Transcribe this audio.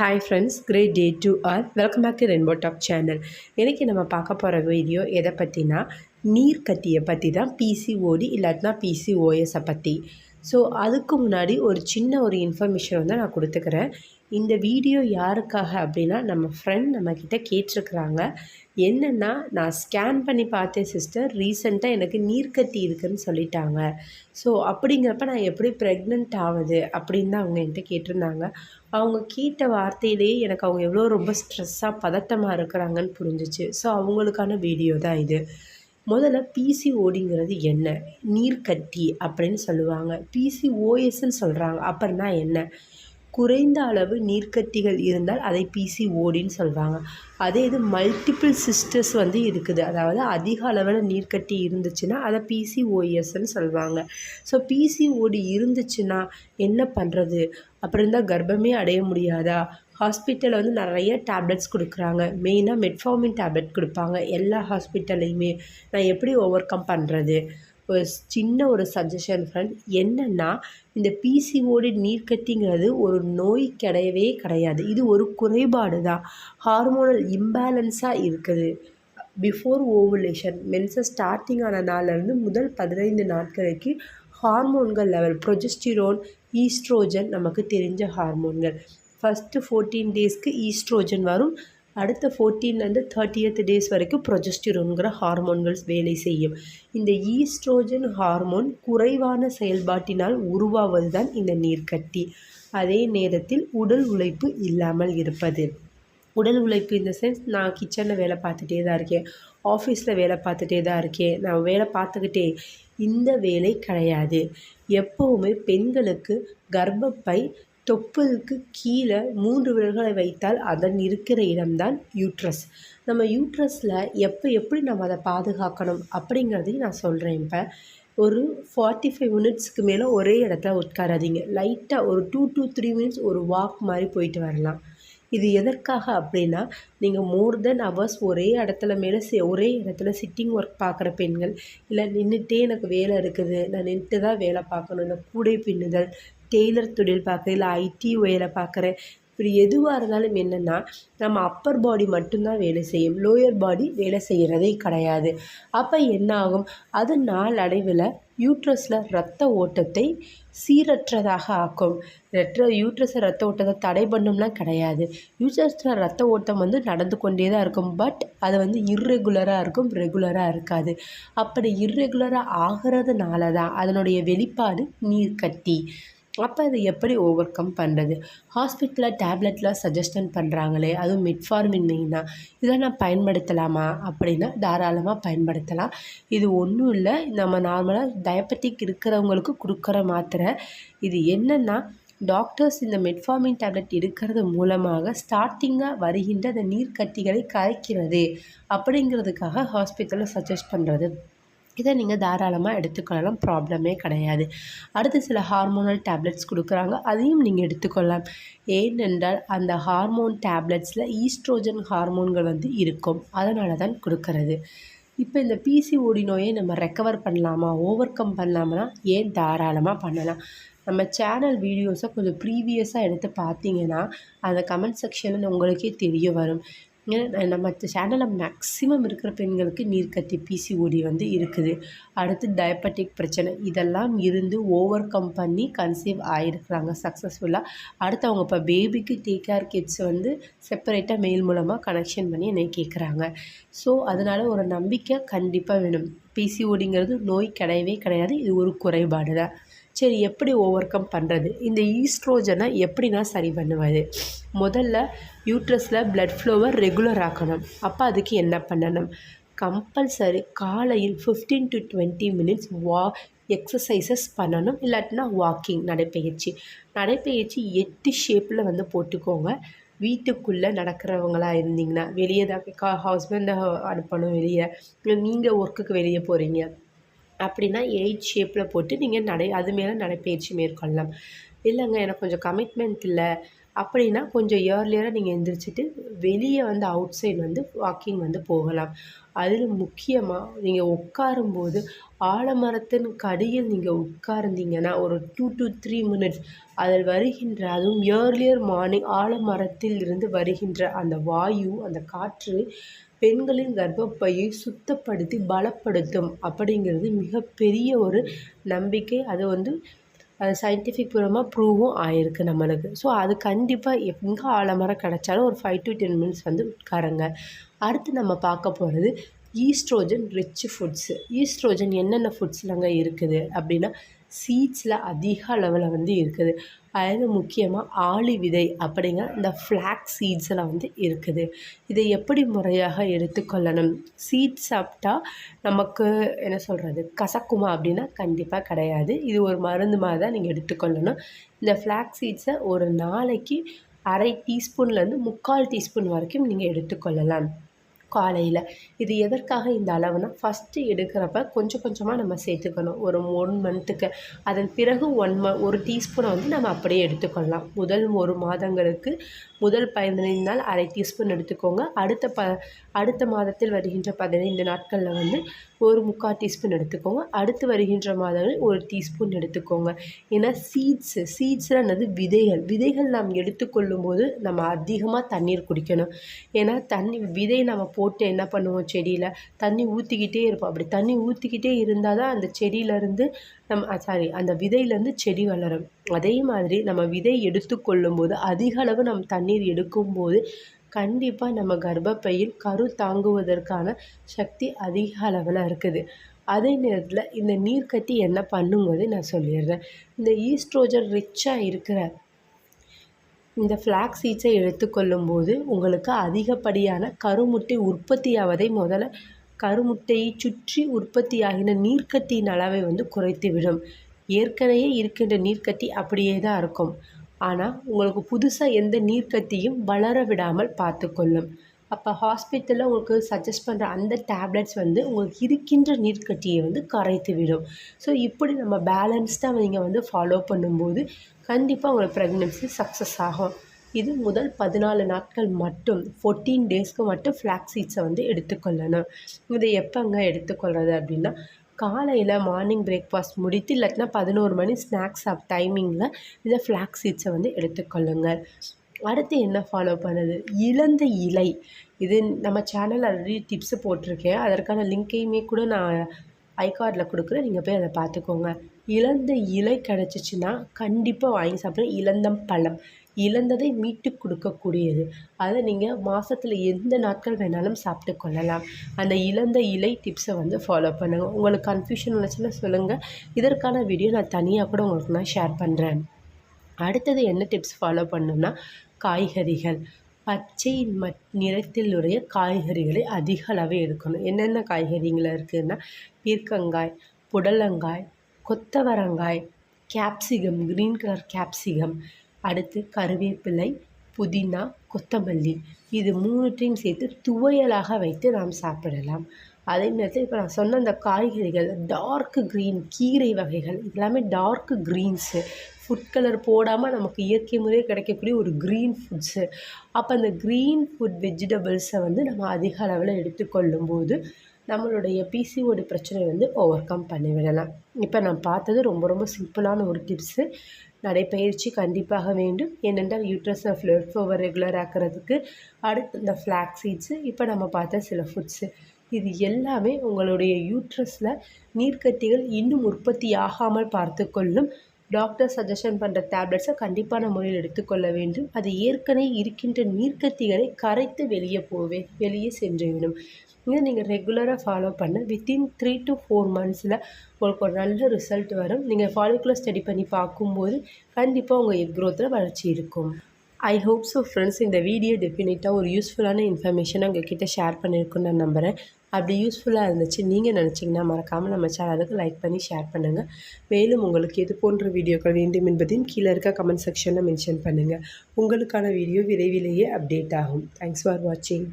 Hi friends great day to are welcome back to Rainbow Top channel இன்றைக்கி நம்ம பார்க்க போகிற வீடியோ எதை பற்றினா நீர் கத்தியை பற்றி தான் பிசிஓடி இல்லாட்டினா பிசிஓஎஸை பற்றி ஸோ அதுக்கு முன்னாடி ஒரு சின்ன ஒரு இன்ஃபர்மேஷன் வந்து நான் கொடுத்துக்கிறேன். இந்த வீடியோ யாருக்காக அப்படின்னா நம்ம ஃப்ரெண்ட் நம்மக்கிட்ட கேட்டிருக்கிறாங்க. என்னென்னா நான் ஸ்கேன் பண்ணி பார்த்தேன் சிஸ்டர் ரீசெண்டாக எனக்கு நீர்க்கட்டி இருக்குதுன்னு சொல்லிட்டாங்க. ஸோ அப்படிங்கிறப்ப நான் எப்படி ப்ரெக்னென்ட் ஆகுது அப்படின்னு தான் அவங்க என்கிட்ட கேட்டிருந்தாங்க. அவங்க கேட்ட வார்த்தையிலேயே எனக்கு அவங்க எவ்வளோ ரொம்ப ஸ்ட்ரெஸ்ஸாக பதட்டமாக இருக்கிறாங்கன்னு புரிஞ்சிச்சு. ஸோ அவங்களுக்கான வீடியோ தான் இது. முதல்ல பிசிஓடிங்கிறது என்ன? நீர்க்கட்டி அப்படின்னு சொல்லுவாங்க. பிசிஓஎஸ்ன்னு சொல்கிறாங்க அப்புறம்னா என்ன? குறைந்த அளவு நீர்க்கட்டிகள் இருந்தால் அதை பிசிஓடின்னு சொல்லுவாங்க அதே இது மல்டிபிள் சிஸ்டர்ஸ் வந்து இருக்குது. அதாவது அதிக அளவில் நீர்க்கட்டி இருந்துச்சுன்னா அதை பிசிஓஎஸ்ன்னு சொல்லுவாங்க ஸோ பிசிஓடி இருந்துச்சுன்னா என்ன பண்ணுறது அப்புறம் இருந்தால் கர்ப்பமே அடைய முடியாதா? ஹாஸ்பிட்டலில் வந்து நிறைய டேப்லெட்ஸ் கொடுக்குறாங்க. மெயினாக மெட்ஃபார்மின் டேப்லெட் கொடுப்பாங்க. எல்லா ஹாஸ்பிட்டல்லையுமே நான் எப்படி ஓவர் கம் பண்ணுறது ஒரு சின்ன ஒரு சஜஷன் ஃப்ரெண்ட் என்னென்னா இந்த பிசிஓடி நீர்க்கட்டிங்கிறது ஒரு நோய் கிடையவே கிடையாது. இது ஒரு குறைபாடு தான் ஹார்மோனல் இம்பேலன்ஸாக இருக்குது. பிஃபோர் ஓவுலேஷன் மென்சஸ் ஸ்டார்டிங் ஆன நாள்லேருந்து முதல் பதினைந்து நாட்களுக்கு ஹார்மோன்கள் லெவல் ப்ரொஜெஸ்டிரோன் ஈஸ்ட்ரோஜன் நமக்கு தெரிஞ்ச ஹார்மோன்கள் ஃபஸ்ட்டு ஃபோர்டீன் டேஸ்க்கு ஈஸ்ட்ரோஜன் வரும். அடுத்த ஃபோர்டீன்லேருந்து தேர்ட்டியத் டேஸ் வரைக்கும் ப்ரொஜெஸ்டிரோன்கிற ஹார்மோன்கள் வேலை செய்யும். இந்த ஈஸ்ட்ரோஜன் ஹார்மோன் குறைவான செயல்பாட்டினால் உருவாவது தான் இந்த நீர்க்கட்டி. அதே நேரத்தில் உடல் உழைப்பு இல்லாமல் இருப்பது. உடல் உழைப்பு இந்த சென்ஸ் நான் கிச்சனில் வேலை பார்த்துட்டே தான் இருக்கேன். ஆஃபீஸில் வேலை பார்த்துட்டே தான் இருக்கேன். நான் வேலை பார்த்துக்கிட்டே இந்த வேலை கிடையாது. எப்போவுமே பெண்களுக்கு கர்ப்பப்பை தொப்புளுக்கு கீழே மூன்று விரல்களை வைத்தால் அதன் இருக்கிற இடம்தான் யூட்ரஸ். நம்ம யூட்ரஸில் எப்போ எப்படி நம்ம அதை பாதுகாக்கணும் அப்படிங்கிறதையும் நான் சொல்கிறேன் இப்போ. ஒரு ஃபார்ட்டி ஃபைவ் மினிட்ஸ்க்கு மேலே ஒரே இடத்துல உட்காராதீங்க. லைட்டாக ஒரு டூ டூ த்ரீ மினிட்ஸ் ஒரு வாக் மாதிரி போயிட்டு வரலாம். இது எதற்காக அப்படின்னா நீங்கள் மோர் தென் அவர்ஸ் ஒரே இடத்துல மேலே ஒரே இடத்துல சிட்டிங் ஒர்க் பார்க்குற பெண்கள் இல்லை நின்றுட்டே எனக்கு வேலை இருக்குது நான் நின்றுட்டு தான் வேலை பார்க்கணும் இல்லை கூடை பின்னுதல் டெய்லர் தொழில் பார்க்குறேன் இல்லை ஐடி வேலை பார்க்குறேன் இப்படி எதுவாக இருந்தாலும் என்னென்னா நம்ம அப்பர் பாடி மட்டும்தான் வேலை செய்யும். லோயர் பாடி வேலை செய்கிறதே கிடையாது. அப்போ என்ன ஆகும் அது நாளடைவில் யூட்ரஸில் ரத்த ஓட்டத்தை சீரற்றதாக ஆக்கும். ரத்த யூட்ரஸை ரத்த ஓட்டத்தை தடை பண்ணும்லாம் கிடையாது. யூட்ரஸில் ரத்த ஓட்டம் வந்து நடந்து கொண்டே தான் இருக்கும். பட் அது வந்து இர்ரெகுலராக இருக்கும் ரெகுலராக இருக்காது. அப்படி இர்ரெகுலராக ஆகிறதுனால தான் அதனுடைய வெளிப்பாடு நீர்க்கட்டி. அப்போ அதை எப்படி ஓவர் கம் பண்ணுறது ஹாஸ்பிட்டலில் டேப்லெட்லாம் சஜஷன் பண்ணுறாங்களே அதுவும் மிட்ஃபார்மின் மெயினாக இதை நான் பயன்படுத்தலாமா? அப்படின்னா தாராளமாக பயன்படுத்தலாம். இது ஒன்றும் இல்லை நம்ம நார்மலாக டயபெட்டிக் இருக்கிறவங்களுக்கு கொடுக்குற மாத்திரை. இது என்னென்னா டாக்டர்ஸ் இந்த மெட்ஃபார்மின் டேப்லெட் எடுக்கிறது மூலமாக ஸ்டார்டிங்காக வருகின்ற அந்த நீர்க்கட்டிகளை கரைக்கிறது. அப்படிங்கிறதுக்காக ஹாஸ்பிட்டலில் சஜஸ்ட் பண்ணுறது இதை நீங்கள் தாராளமாக எடுத்துக்கொள்ளலாம். ப்ராப்ளமே கிடையாது. அடுத்து சில ஹார்மோனல் டேப்லெட்ஸ் கொடுக்குறாங்க. அதையும் நீங்கள் எடுத்துக்கொள்ளலாம். ஏனென்றால் அந்த ஹார்மோன் டேப்லெட்ஸில் ஈஸ்ட்ரோஜன் ஹார்மோன்கள் வந்து இருக்கும். அதனால தான் கொடுக்கறது. இப்போ இந்த பிசிஓடி நோயை நம்ம ரெக்கவர் பண்ணலாமா ஓவர் கம் பண்ணலாமா ஏன் தாராளமாக பண்ணலாம்? நம்ம சேனல் வீடியோஸை கொஞ்சம் ப்ரீவியஸாக எடுத்து பார்த்தீங்கன்னா அந்த கமெண்ட் செக்ஷனில் உங்களுக்கே தெரிய வரும். நம்ம சேனலில் மேக்ஸிமம் இருக்கிற பெண்களுக்கு நீர்க்கட்டி பிசிஓடி வந்து இருக்குது. அடுத்து டயபெட்டிக் பிரச்சனை. இதெல்லாம் இருந்து ஓவர் கம் பண்ணி கன்சீவ் ஆகிருக்கிறாங்க சக்ஸஸ்ஃபுல்லாக அடுத்து அவங்க இப்போ பேபிக்கு டேக் கிட்ஸ் வந்து செப்பரேட்டாக மெயில் மூலமாக கனெக்ஷன் பண்ணி என்னை கேட்குறாங்க ஸோ அதனால் ஒரு நம்பிக்கை கண்டிப்பாக வேணும். பிசிஓடிங்கிறது நோய் கிடையவே கிடையாது. இது ஒரு குறைபாடு தான் சரி எப்படி ஓவர் கம் பண்ணுறது இந்த ஈஸ்ட்ரோஜனை எப்படி நான் சரி பண்ணுவது? முதல்ல யூட்ரஸில் ப்ளட் ஃப்ளோவை ரெகுலர் ஆக்கணும். அப்போ அதுக்கு என்ன பண்ணணும்? கம்பல்சரி காலையில் ஃபிஃப்டீன் டு டுவெண்ட்டி மினிட்ஸ் வா எக்ஸசைசஸ் பண்ணணும். இல்லாட்டினா வாக்கிங் நடைப்பயிற்சி. நடைப்பயிற்சி எட்டு ஷேப்பில் வந்து போட்டுக்கோங்க. வீட்டுக்குள்ளே நடக்கிறவங்களா இருந்தீங்கன்னா வெளியே தான் கா ஹஸ்பண்டை அனுப்பணும் வெளியே. நீங்கள் ஒர்க்குக்கு வெளியே போகிறீங்க அப்படின்னா எயிட் ஷேப்பில் போட்டு நீங்கள் நடை அது மேலே நடைப்பயிற்சி மேற்கொள்ளலாம். இல்லைங்க எனக்கு கொஞ்சம் கமிட்மெண்ட் இல்லை. அப்படின்னா கொஞ்சம் இயர்லியராக நீங்கள் எந்திரிச்சிட்டு வெளியே வந்து அவுட் சைட் வந்து வாக்கிங் வந்து போகலாம். அதில் முக்கியமாக நீங்கள் உட்காரும்போது ஆலமரத்தின் கடியில் நீங்கள் உட்கார்ந்தீங்கன்னா ஒரு டூ டு த்ரீ மினிட்ஸ் அதில் வருகின்ற அதுவும் இயர்லியர் மார்னிங் ஆலமரத்தில் இருந்து வருகின்ற அந்த வாயு அந்த காற்று பெண்களின் கர்ப்பப்பையை சுத்தப்படுத்தி பலப்படுத்தும் அப்படிங்கிறது மிகப்பெரிய ஒரு நம்பிக்கை. அது வந்து அது சயின்டிஃபிக் பூர்வமாக ப்ரூவும் ஆயிருக்கு நம்மளுக்கு. ஸோ அது கண்டிப்பாக எங்கே ஆலமரம் கிடச்சாலும் ஒரு ஃபைவ் டு டென் மினிட்ஸ் வந்து உட்காருங்க. அடுத்து நம்ம பார்க்க போகிறது ஈஸ்ட்ரோஜன் ரிச் ஃபுட்ஸு ஈஸ்ட்ரோஜன் என்னென்ன ஃபுட்ஸ்லங்க இருக்குது அப்படின்னா சீட்ஸில் அதிக அளவில் வந்து இருக்குது. அதாவது முக்கியமாக ஆளி விதை அப்படிங்கிற இந்த ஃப்ளாக் சீட்ஸில் வந்து இருக்குது. இதை எப்படி முறையாக எடுத்துக்கொள்ளணும்? சீட்ஸ் சாப்பிட்டா நமக்கு என்ன சொல்கிறது கசக்குமா அப்படின்னா கண்டிப்பாக கிடையாது. இது ஒரு மருந்து மாதிரி தான் நீங்கள் எடுத்துக்கொள்ளணும். இந்த ஃப்ளாக் சீட்ஸை ஒரு நாளைக்கு அரை டீஸ்பூன்லேருந்து முக்கால் டீஸ்பூன் வரைக்கும் நீங்கள் எடுத்துக்கொள்ளலாம். காலையில். இது எதற்காக இந்த அளவுனா ஃபஸ்ட்டு எடுக்கிறப்ப கொஞ்சம் கொஞ்சமாக நம்ம சேர்த்துக்கணும். ஒரு ஒன் மந்த்துக்கு அதன் பிறகு ஒன் ம ஒரு டீஸ்பூனை வந்து நம்ம அப்படியே எடுத்துக்கொள்ளலாம். முதல் ஒரு மாதங்களுக்கு முதல் பதினைந்து நாள் அரை டீஸ்பூன் எடுத்துக்கோங்க. அடுத்த ப அடுத்த மாதத்தில் வருகின்ற பதினைந்து நாட்களில் வந்து ஒரு முக்கால் டீஸ்பூன் எடுத்துக்கோங்க. அடுத்து வருகின்ற மாதங்களில் ஒரு டீஸ்பூன் எடுத்துக்கோங்க. ஏன்னா சீட்ஸு சீட்ஸில் என்னது? விதைகள். விதைகள் நாம் எடுத்துக்கொள்ளும் போது நம்ம அதிகமாக தண்ணீர் குடிக்கணும். ஏன்னா தண்ணி விதை நம்ம போட்டு என்ன பண்ணுவோம் செடியில்? தண்ணி ஊற்றிக்கிட்டே இருப்போம். அப்படி தண்ணி ஊற்றிக்கிட்டே இருந்தால் தான் அந்த செடியிலேருந்து நம்ம சாரி அந்த விதையிலேருந்து செடி வளரும். அதே மாதிரி நம்ம விதை எடுத்துக்கொள்ளும் போது அதிக அளவு நம்ம தண்ணீர் எடுக்கும்போது கண்டிப்பாக நம்ம கர்ப்பப்பையில் கரு தாங்குவதற்கான சக்தி அதிக அளவில் இருக்குது. அதே நேரத்தில் இந்த நீர் கட்டி என்ன பண்ணுங்கிறது நான் சொல்லிடுறேன். இந்த ஈஸ்ட்ரோஜன் ரிச்சாக இருக்கிற இந்த ஃப்ளாக் சீட்ஸை எடுத்துக்கொள்ளும் போது உங்களுக்கு அதிகப்படியான கருமுட்டை உற்பத்தியாவதை முதல்ல கருமுட்டையை சுற்றி உற்பத்தியாகின நீர்க்கட்டியின் அளவை வந்து குறைத்துவிடும். ஏற்கனவே இருக்கின்ற நீர்க்கட்டி அப்படியே தான் இருக்கும். ஆனால் உங்களுக்கு புதுசாக எந்த நீர்க்கட்டியும் வளர விடாமல் பார்த்துக்கொள்ளும் அப்போ ஹாஸ்பிட்டலில் உங்களுக்கு சஜஸ்ட் பண்ணுற அந்த டேப்லெட்ஸ் வந்து உங்களுக்கு இருக்கின்ற நீர்க்கட்டியை வந்து கரைத்து விடும். ஸோ இப்படி நம்ம பேலன்ஸ்டாக நீங்கள் வந்து ஃபாலோ பண்ணும்போது கண்டிப்பாக உங்களுக்கு ப்ரெக்னென்சி சக்ஸஸ் ஆகும். இது முதல் பதினாலு நாட்கள் மட்டும் ஃபோர்டீன் டேஸ்க்கு மட்டும் ஃப்ளாக் சீட்ஸை வந்து எடுத்துக்கொள்ளணும். இதை எப்போங்க எடுத்துக்கொள்கிறது அப்படின்னா காலையில் மார்னிங் பிரேக்ஃபாஸ்ட் முடித்து இல்லாட்டினா பதினோரு மணி ஸ்நாக்ஸ் ஆஃப் டைமிங்கில் இதை ஃப்ளாக் சீட்ஸை வந்து எடுத்துக்கொள்ளுங்கள் அடுத்து என்ன ஃபாலோ பண்ணுது? இழந்த இலை. இது நம்ம சேனல் ஆல்ரெடி டிப்ஸு போட்டிருக்கேன். அதற்கான லிங்க்கையுமே கூட நான் ஐகார்டில் கொடுக்குறேன். நீங்கள் போய் அதை பார்த்துக்கோங்க. இழந்த இலை கிடச்சிச்சின்னா கண்டிப்பாக வாங்கி சாப்பிடுங்க. இழந்தம் பழம். இழந்ததை மீட்டு கொடுக்கக்கூடியது. அதை நீங்கள் மாதத்துல எந்த நாட்கள் வேணாலும் சாப்பிட்டு கொள்ளலாம். அந்த இழந்த இலை டிப்ஸை வந்து ஃபாலோ பண்ணுங்கள் உங்களுக்கு கன்ஃபியூஷன் வந்துச்சுன்னா சொல்லுங்கள் இதற்கான வீடியோ நான் தனியாக கூட உங்களுக்கு நான் ஷேர் பண்ணுறேன் அடுத்தது என்ன டிப்ஸ் ஃபாலோ பண்ணோம்னா காய்கறிகள். பச்சை ம நிறத்திலுடைய காய்கறிகளை அதிக அளவு எடுக்கணும். என்னென்ன காய்கறிகள் இருக்குதுன்னா பீர்க்கங்காய் புடலங்காய் கொத்தவரங்காய் கேப்சிகம் க்ரீன் கலர் கேப்சிகம் அடுத்து கருவேப்பிலை புதினா கொத்தமல்லி. இது மூணுத்தையும் சேர்த்து துவையலாக வைத்து நாம் சாப்பிடலாம். அதே நேரத்தில் இப்போ நான் சொன்ன அந்த காய்கறிகள் டார்க் க்ரீன் கீரை வகைகள் எல்லாமே டார்க் க்ரீன்ஸு ஃபுட் கலர் போடாமல் நமக்கு இயற்கை முறையே கிடைக்கக்கூடிய ஒரு க்ரீன் ஃபுட்ஸு அப்போ அந்த க்ரீன் ஃபுட் வெஜிடபிள்ஸை வந்து நம்ம அதிக அளவில் எடுத்துக்கொள்ளும் போது நம்மளுடைய பிசிஓடி பிரச்சனை வந்து ஓவர் கம் பண்ணிவிடலாம். இப்போ நான் பார்த்தது ரொம்ப ரொம்ப சிம்பிளான ஒரு டிப்ஸு நடைப்பயிற்சி கண்டிப்பாக வேண்டும். ஏனென்றால் யூட்ரஸை ஃப்ளட் ஓவர் ரெகுலர் ஆக்கிறதுக்கு அடுத்து இந்த ஃப்ளாக் சீட்ஸு இப்போ நம்ம பார்த்த சில ஃபுட்ஸு இது எல்லாமே உங்களுடைய யூட்ரஸில் நீர்க்கட்டிகள் இன்னும் உற்பத்தி ஆகாமல் பார்த்து கொள்ளும் டாக்டர் சஜஷன் பண்ணுற டேப்லெட்ஸை கண்டிப்பான முறையில் எடுத்துக்கொள்ள வேண்டும். அது ஏற்கனவே இருக்கின்ற நீர்க்கத்திகளை கரைத்து வெளியே போவே வெளியே சென்றுவிடும் இதை நீங்கள் ரெகுலராக ஃபாலோ பண்ண. வித்தின் த்ரீ டு ஃபோர் மந்த்ஸில் உங்களுக்கு ஒரு நல்ல ரிசல்ட் வரும். நீங்கள் ஃபாலிகுலர் ஸ்டடி பண்ணி பார்க்கும்போது கண்டிப்பாக உங்கள் எக் க்ரோத்தில் வளர்ச்சி இருக்கும். ஐ ஹோப் ஸோ ஃப்ரெண்ட்ஸ் இந்த வீடியோ டெஃபினட்டாக ஒரு யூஸ்ஃபுல்லான இன்ஃபர்மேஷனை உங்கள்கிட்ட ஷேர் பண்ணியிருக்குன்னு நான் நம்புகிறேன் அப்படி யூஸ்ஃபுல்லாக இருந்துச்சு நீங்கள் நினச்சிங்கன்னா மறக்காமல் நம்ம சேனலுக்கு லைக் பண்ணி ஷேர் பண்ணுங்கள் மேலும் உங்களுக்கு எது போன்ற வீடியோக்கள் வேண்டும் என்பதையும் கீழே இருக்க கமெண்ட் செக்ஷனில் மென்ஷன் பண்ணுங்கள் உங்களுக்கான வீடியோ விரைவிலேயே அப்டேட் ஆகும். தேங்க்ஸ் ஃபார் வாட்சிங்